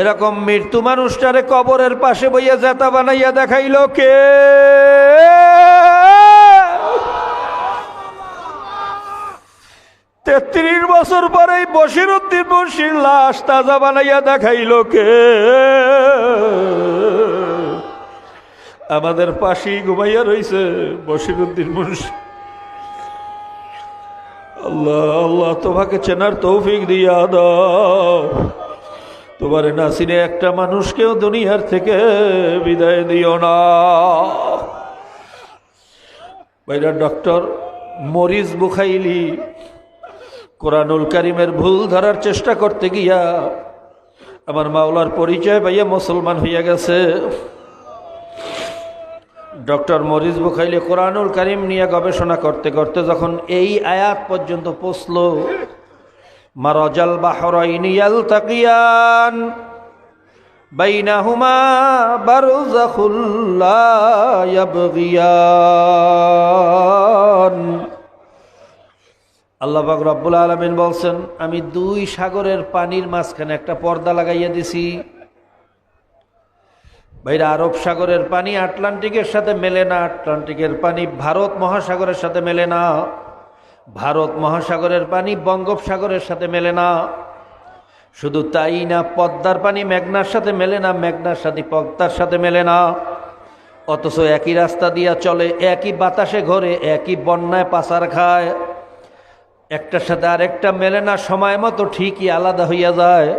এরকম মৃত্যু মানুষটারে কবরের পাশে বইয়া জেতা বানাইয়া দেখাইল কে? তেত্রিশ বছর পরে বসির উদ্দিন বসির লাশ তাজা বানাইয়া দেখাইল কে? আমাদের পাশেই ঘুমাইয়া রইছে বসির উদ্দিন মুন্সি। আল্লাহ আল্লাহ তোমাকে চেনার তৌফিক দিয়া দাও। তোমার নাসিনে একটা মানুষকেও দুনিয়ার থেকে বিদায় দিও না। বাইরা ডক্টর মরিস বুখাইলি কোরআনুল কারিমের ভুল ধরার চেষ্টা করতে গিয়া আমার মাওলার পরিচয় পাইয়া মুসলমান হইয়া গেছে। ডক্টর মরিস বুখাইলি কোরআনুল কারিম নিয়ে গবেষণা করতে করতে যখন এই আয়াত পর্যন্ত পৌঁছল মারজাল বাহরাইনি ইয়ালতাকিয়ান বাইনাহুমা বারজাখুল লা ইয়াবগিয়ান। আল্লাহ পাক রব্বুল আলামিন বলছেন, আমি দুই সাগরের পানির মাঝখানে একটা পর্দা লাগাইয়া দিছি। ভাইরা আরব সাগরের পানি আটলান্টিকের সাথে মেলে না, আটলান্টিকের পানি ভারত মহাসাগরের সাথে মেলে না। ভারত মহাসাগরের পানি বঙ্গোপসাগরের সাথে মেলে না। শুধু তাই না, পদ্মার পানি মেঘনার সাথে মেলে না, মেঘনার সাথে পদ্মার সাথে মেলে না। অথচ একই রাস্তা দিয়া চলে, একই বাতাসে ঘরে, একই বন্যায় পাচার খায়। একটার সাথে আরেকটা মেলে না, সময় মতো ঠিকই আলাদা হইয়া যায়।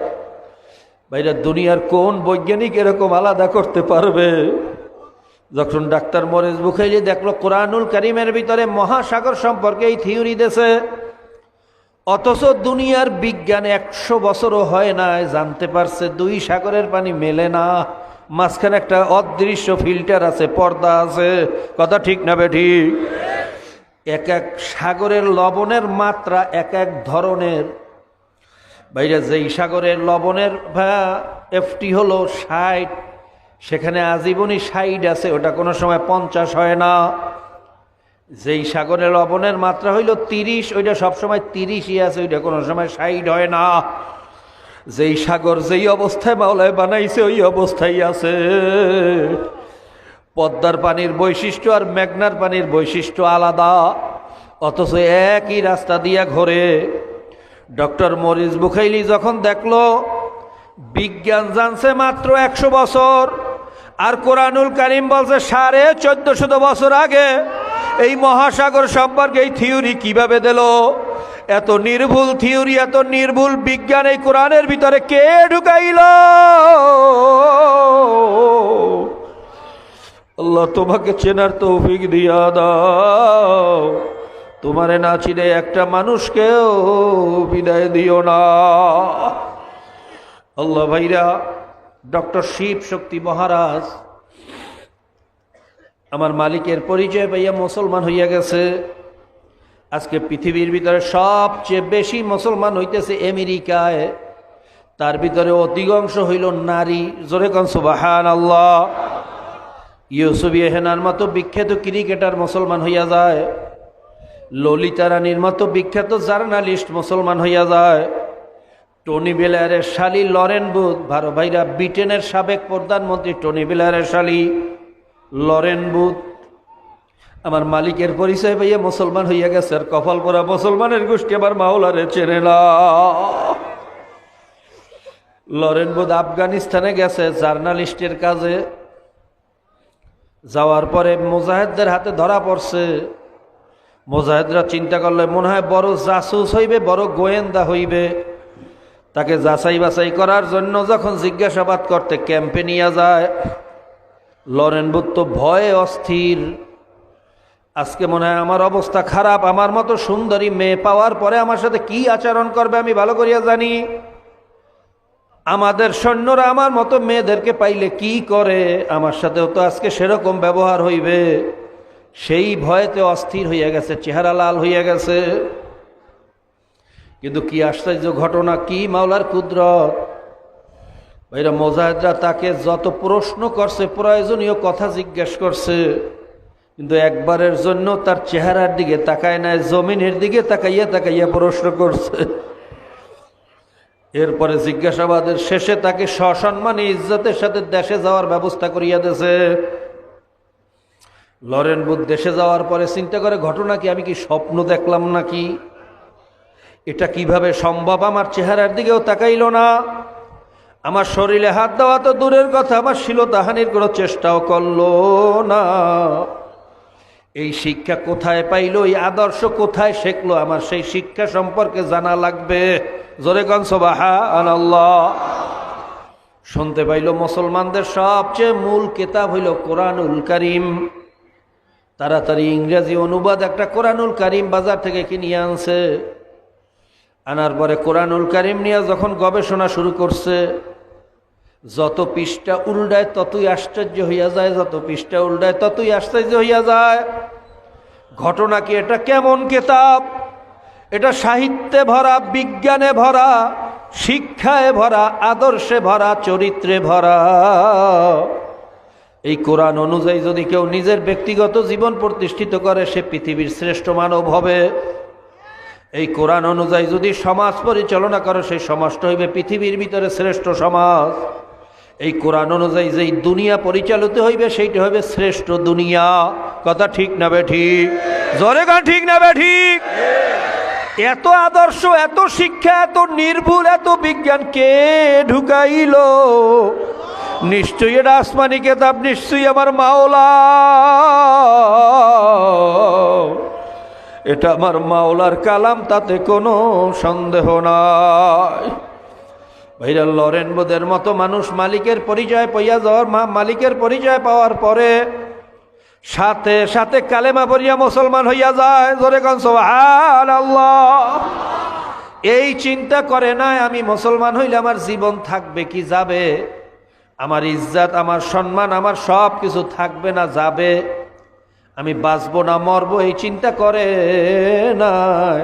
বাইরে দুনিয়ার কোন বৈজ্ঞানিক এরকম আলাদা করতে পারবে? যখন ডাক্তার মরেজ বুখাইলি দেখল কোরআনুল করিমের ভিতরে মহাসাগর সম্পর্কে এই থিওরি দেশে অথচ দুনিয়ার বিজ্ঞান একশো বছরও হয় না জানতে পারছে দুই সাগরের পানি মেলে না, মাঝখানে একটা অদৃশ্য ফিল্টার আছে, পর্দা আছে। কথা ঠিক না বে ঠিক? এক এক সাগরের লবণের মাত্রা এক এক ধরনের। বাইরে যেই সাগরের লবণের এফটি হলো ষাট সেখানে আজীবনই সাইড আছে, ওটা কোনো সময় পঞ্চাশ হয় না। যেই সাগরের লবণের মাত্রা হইল তিরিশ, ওইটা সবসময় তিরিশই আছে, ওইটা কোনো সময় সাইড হয় না। যেই সাগর যেই অবস্থায় মাওলায় বানাইছে, ওই অবস্থায় আছে। পদ্মার পানির বৈশিষ্ট্য আর মেঘনার পানির বৈশিষ্ট্য আলাদা, অথচ একই রাস্তা দিয়া ঘোরে। ডক্টর মরিস বুখাইলি যখন দেখল, বিজ্ঞান জানছে মাত্র একশো বছর। আর কোরআনুল কারিম বলছে, সাড়ে চোদ্দ শত বছর আগে এই মহাসাগর সম্পর্কে এই থিওরি কীভাবে দিল? এত নির্ভুল থিওরি, এত নির্ভুল বিজ্ঞান এই কোরআনের ভিতরে কে ঢুকাইল? আল্লাহ তোমাকে চেনার তৌফিক দিয়া দাও। তোমারে না চিনে একটা মানুষকেও বিদায় দিও না। আল্লাহ ভাইরা ডক্টর শিব শক্তি মহারাজ, আমার মালিকের পরিচয় পাইয়া মুসলমান হইয়া গেছে। আজকে পৃথিবীর ভিতরে সবচেয়ে বেশি মুসলমান হইতেছে আমেরিকায়। তার ভিতরে অধিকাংশ হইল নারী। জোরে কনসুবাহান আল্লাহ ইউসুফ ইহেনার মতো বিখ্যাত ক্রিকেটার মুসলমান হইয়া যায়। ললিতা রানীর মতো বিখ্যাত জার্নালিস্ট মুসলমান হইয়া যায়। টনি বেলারের শালি লরেন বুথ ভারো ভাইরা ব্রিটেনের সাবেক প্রধানমন্ত্রী টনি বেলারের শালি লরেন বুথ আমার মালিকের পরিচয় পাইয়া মুসলমান হইয়া গেছে, আর কপাল পরা মুসলমানের গোষ্ঠী আমার মাওলারে চেনে না। লরেন বুথ আফগানিস্তানে গেছে, জার্নালিস্টের কাজে। যাওয়ার পরে মুজাহিদদের হাতে ধরা পড়ছে। মোজাহেদরা চিন্তা করলে মনে হয় বড় জাসুস হইবে, বড় গোয়েন্দা হইবে। তাকে যাচাই বাছাই করার জন্য যখন জিজ্ঞাসাবাদ করতে ক্যাম্পে নিয়ে যায়, লরেন তো ভয়ে অস্থির। আজকে মনে হয় আমার অবস্থা খারাপ, আমার মতো সুন্দরী মেয়ে পাওয়ার পরে আমার সাথে কি আচরণ করবে আমি ভালো করিয়া জানি। আমাদের সৈন্যরা আমার মতো মেয়েদেরকে পাইলে কি করে? আমার সাথেও তো আজকে সেরকম ব্যবহার হইবে। সেই ভয়েতে অস্থির হইয়া গেছে, চেহারা লাল হইয়া গেছে। কিন্তু কি আশ্চর্য ঘটনা, কি মাওলার কুদরত? ভাইরা, মোজাহেদরা তাকে যত প্রশ্ন করছে, প্রয়োজনীয় কথা জিজ্ঞেস করছে, কিন্তু একবারের জন্য তার চেহারার দিকে তাকায় নাই, জমিনের দিকে তাকাইয়া তাকাইয়া প্রশ্ন করছে। এরপরে জিজ্ঞাসাবাদের শেষে তাকে সসম্মানে ইজ্জতের সাথে দেশে যাওয়ার ব্যবস্থা করিয়া দেছে লরেন বুধ দেশে যাওয়ার পরে চিন্তা করে, ঘটনা কি? আমি কি স্বপ্ন দেখলাম নাকি? এটা কীভাবে সম্ভব? আমার চেহারার দিকেও তাকাইল না। আমার শরীরে হাত দেওয়া তো দূরের কথা, আমার শিলতাহানির কোনো চেষ্টাও করল না। এই শিক্ষা কোথায় পাইলো? এই আদর্শ কোথায় শেখলো? আমার সেই শিক্ষা সম্পর্কে জানা লাগবে। জোরে আনাল্লাহ শুনতে পাইল মুসলমানদের সবচেয়ে মূল কেতাব হইল কোরআনুল করিম। তাড়াতাড়ি ইংরেজি অনুবাদ একটা কোরআনুল করিম বাজার থেকে কিনিয়ে আনছে। আনার পরে কোরআনুল করিম নিয়ে যখন গবেষণা শুরু করছে, যত পৃষ্ঠা উল্টায় ততই আশ্চর্য হইয়া যায়, যত পৃষ্ঠা উল্টায় ততই আশ্চর্য হইয়া যায়। ঘটনা কি? এটা কেমন কেতাব? এটা সাহিত্যে ভরা, বিজ্ঞানে ভরা, শিক্ষায় ভরা, আদর্শে ভরা, চরিত্রে ভরা। এই কোরআন অনুযায়ী যদি কেউ নিজের ব্যক্তিগত জীবন প্রতিষ্ঠিত করে, সে পৃথিবীর শ্রেষ্ঠ মানব হবে। এই কোরআন অনুযায়ী যদি সমাজ পরিচালনা করে, সেই সমাজটা হইবে পৃথিবীর ভিতরে শ্রেষ্ঠ সমাজ। এই কোরআন অনুযায়ী যেই দুনিয়া পরিচালিত হইবে, সেইটা হবে শ্রেষ্ঠ দুনিয়া। কথা ঠিক না ঠিক? জোরে গান ঠিক না ঠিক? এত আদর্শ, এত শিক্ষা, এত নির্ভুল, এত বিজ্ঞান কে ঢুকাইল? নিশ্চয়ই এটা আসমানি কেতাব, নিশ্চয়ই আমার মাওলা। এটা আমার মাওলার কালাম, তাতে কোনো সন্দেহ নাই। ভাইরা লরেন বোধের মতো মানুষ মালিকের পরিচয় পাইয়া যাওয়ার মা মালিকের পরিচয় পাওয়ার পরে সাথে সাথে কালেমা পড়িয়া মুসলমান হইয়া যায়। জোরে আল্লাহ এই চিন্তা করে নাই, আমি মুসলমান হইলে আমার জীবন থাকবে কি যাবে? আমার ইজ্জাত, আমার সম্মান, আমার সব কিছু থাকবে না যাবে? আমি বাঁচবো না, মরবো, এই চিন্তা করে নাই।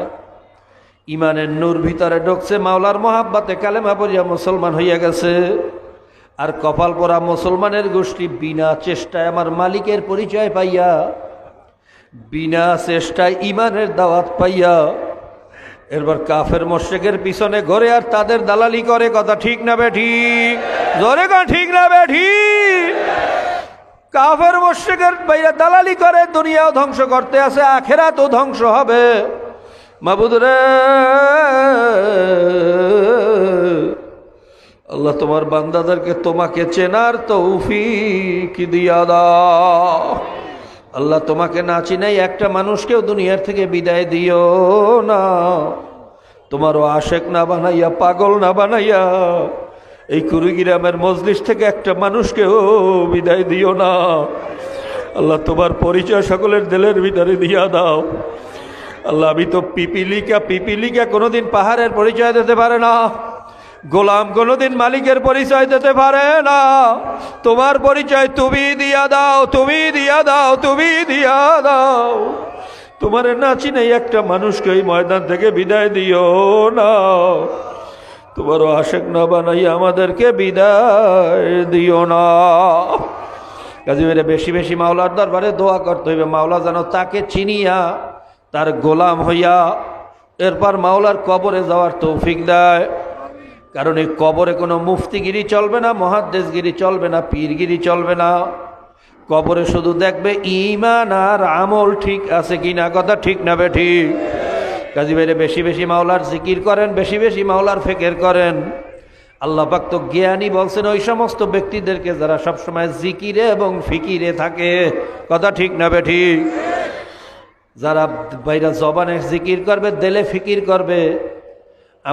ইমানের নূর ভিতরে ঢুকছে, মাওলার মহাব্বাতে কালেমা পড়িয়া মুসলমান হইয়া গেছে। আর কপাল পরা মুসলমানের গোষ্ঠী বিনা চেষ্টায় আমার মালিকের পরিচয় পাইয়া, বিনা চেষ্টায় ইমানের দাওয়াত পাইয়া, এরপর কাফের মোশেকের পিছনে ঘরে আর তাদের দালালি করে, কথা ঠিক না বেঠি জোরে কথা ঠিক না বেঠি কাফের মোশেকের বাইরে দালালি করে, দুনিয়াও ধ্বংস করতে আছে আখেরা তো ধ্বংস হবে। মাবুদ রে, আল্লাহ তোমার বান্দাদেরকে তোমাকে চেনার তৌফিক দিয়া দাও। আল্লাহ তোমাকে না চিনাই একটা মানুষকেও দুনিয়ার থেকে বিদায় দিও না। তোমারও আশেক না বানাইয়া, পাগল না বানাইয়া এই কুড়িগ্রামের মজলিস থেকে একটা মানুষকেও বিদায় দিও না। আল্লাহ তোমার পরিচয় সকলের দিলের ভিতরে দিয়া দাও। আল্লাহ, আমি তো পিপিলিকা পিপিলিকা কোনোদিন পাহাড়ের পরিচয় দিতে পারে না। গোলাম কোনোদিন মালিকের পরিচয় দিতে পারে না। তোমার পরিচয় তুমি দিয়া দাও, তুমি দিয়া দাও, তুমি দিয়া দাও। তোমার নাচি নেই একটা মানুষকে ওই ময়দান থেকে বিদায় দিও না। তোমারও আশেক না বানাই আমাদেরকে বিদায় দিও না। কাজী মেরে বেশি বেশি মাওলার দরবারে দোয়া করতে হইবে। মাওলা যেন তাকে চিনিয়া, তার গোলাম হইয়া এরপর মাওলার কবরে যাওয়ার তৌফিক দেয়। কারণ এই কবরে কোনো মুফতিগিরি চলবে না, মহাদ্দেশগিরি চলবে না, পীরগিরি চলবে না। কবরে শুধু দেখবে ইমান আর আমল ঠিক আছে কি না কথা ঠিক না বে ঠিক। কাজী বাইরে বেশি বেশি মাওলার জিকির করেন, বেশি বেশি মাওলার ফেকের করেন। আল্লাহ পাক তো জ্ঞানী বলছেন, ওই সমস্ত ব্যক্তিদেরকে যারা সবসময় জিকিরে এবং ফিকিরে থাকে। কথা ঠিক না বে ঠিক? যারা বাইরা জবানে জিকির করবে, দেলে ফিকির করবে।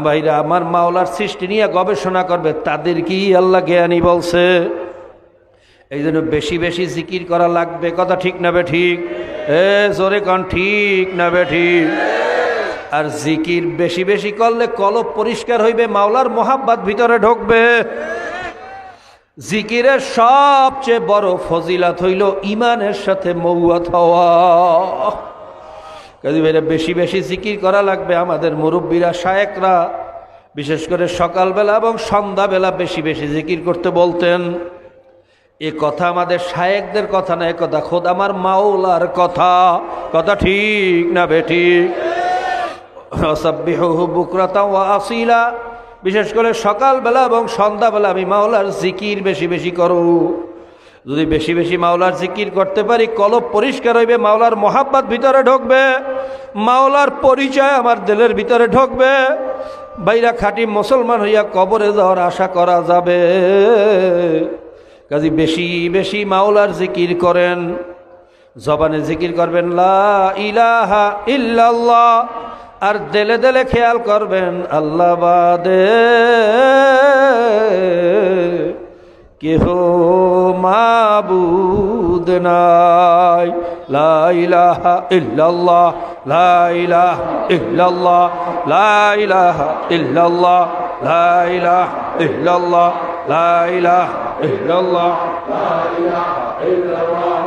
ভাইরা আমার মাওলার সৃষ্টি নিয়ে গবেষণা করবে, তাদের কি আল্লাহ জ্ঞানী বলছে? এই জন্য বেশি বেশি জিকির করা লাগবে। কথা ঠিক না বে ঠিক? এ, জোরে কন, ঠিক না বে ঠিক? আর জিকির বেশি বেশি করলে কলব পরিষ্কার হইবে, মাওলার মোহাব্বাত ভিতরে ঢুকবে। জিকিরের সবচেয়ে বড় ফজিলাত হইল ইমানের সাথে মৌয়াত হওয়া। কাজী ভাইরা, বেশি বেশি জিকির করা লাগবে আমাদের মুরব্বীরা, শায়েকরা। বিশেষ করে সকালবেলা এবং সন্ধ্যাবেলা বেশি বেশি জিকির করতে বলতেন। এ কথা আমাদের শায়েকদের কথা না, এ কথা খোদ আমার মাওলার কথা। কথা ঠিক না বেঠিক আসিলা। বিশেষ করে সকালবেলা এবং সন্ধ্যাবেলা আমি মাওলার জিকির বেশি বেশি করো। যদি বেশি বেশি মাওলার জিকির করতে পারি, কলব পরিষ্কার হইবে, মাওলার মহাব্বাত ভিতরে ঢুকবে, মাওলার পরিচয় আমার দিলের ভিতরে ঢুকবে। বাইরা খাঁটি মুসলমান হইয়া কবরে যাওয়ার আশা করা যাবে। কাজী বেশি বেশি মাওলার জিকির করেন। জবানে জিকির করবেন, লা ইলাহা ইল্লাল্লাহ। আর দেলে দেলে খেয়াল করবেন আল্লাহ বাদে কেহ মাবুদ নাই। লা ইলাহা ইল্লাল্লাহ লাইলাহা ইল্লাল্লাহ, লা ইলাহা ইল্লাল্লাহ লাইলাহা ইল্লাল্লাহ, লা ইলাহা ইল্লাল্লাহ, লা ইলাহা ইল্লাল্লাহ।